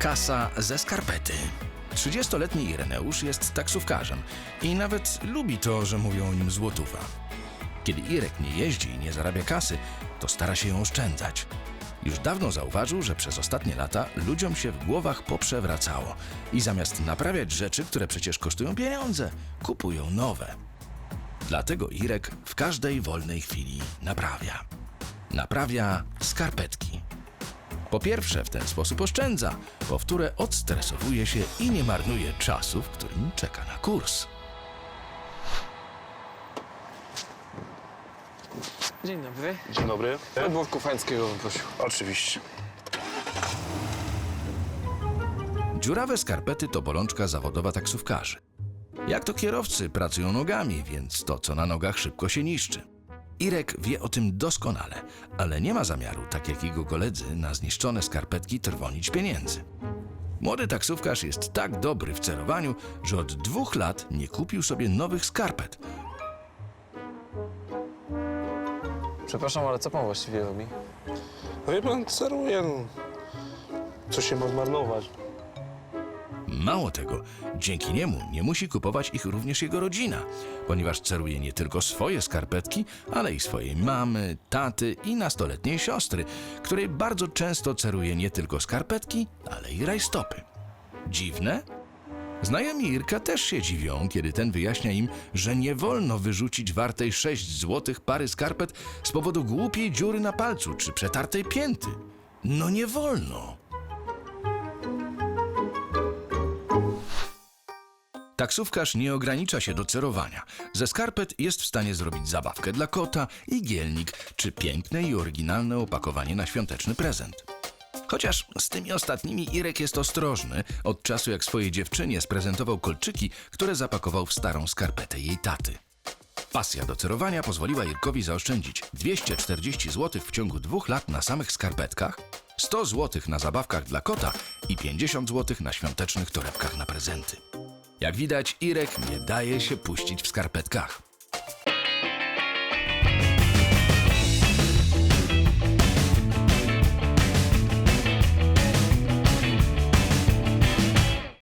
Kasa ze skarpety. 30-letni Ireneusz jest taksówkarzem i nawet lubi to, że mówią o nim złotówa. Kiedy Irek nie jeździ i nie zarabia kasy, to stara się ją oszczędzać. Już dawno zauważył, że przez ostatnie lata ludziom się w głowach poprzewracało i zamiast naprawiać rzeczy, które przecież kosztują pieniądze, kupują nowe. Dlatego Irek w każdej wolnej chwili naprawia. Naprawia skarpetki. Po pierwsze, w ten sposób oszczędza, po wtóre odstresowuje się i nie marnuje czasu, w którym czeka na kurs. Dzień dobry. Dzień dobry. Albo Kufańskiego bym prosił. Oczywiście. Dziurawe skarpety to bolączka zawodowa taksówkarzy. Jak to kierowcy pracują nogami, więc to, co na nogach, szybko się niszczy. Irek wie o tym doskonale, ale nie ma zamiaru, tak jak jego koledzy, na zniszczone skarpetki trwonić pieniędzy. Młody taksówkarz jest tak dobry w celowaniu, że od dwóch lat nie kupił sobie nowych skarpet. Przepraszam, ale co pan właściwie robi? No wie pan, steruję, no. Co się ma zmarnować? Mało tego, dzięki niemu nie musi kupować ich również jego rodzina, ponieważ ceruje nie tylko swoje skarpetki, ale i swojej mamy, taty i nastoletniej siostry, której bardzo często ceruje nie tylko skarpetki, ale i rajstopy. Dziwne? Znajomi Irka też się dziwią, kiedy ten wyjaśnia im, że nie wolno wyrzucić wartej 6 złotych pary skarpet z powodu głupiej dziury na palcu czy przetartej pięty. No nie wolno. Taksówkarz nie ogranicza się do cerowania. Ze skarpet jest w stanie zrobić zabawkę dla kota, igielnik czy piękne i oryginalne opakowanie na świąteczny prezent. Chociaż z tymi ostatnimi Irek jest ostrożny, od czasu jak swojej dziewczynie sprezentował kolczyki, które zapakował w starą skarpetę jej taty. Pasja do cerowania pozwoliła Irkowi zaoszczędzić 240 zł w ciągu dwóch lat na samych skarpetkach, 100 zł na zabawkach dla kota i 50 zł na świątecznych torebkach na prezenty. Jak widać, Irek nie daje się puścić w skarpetkach.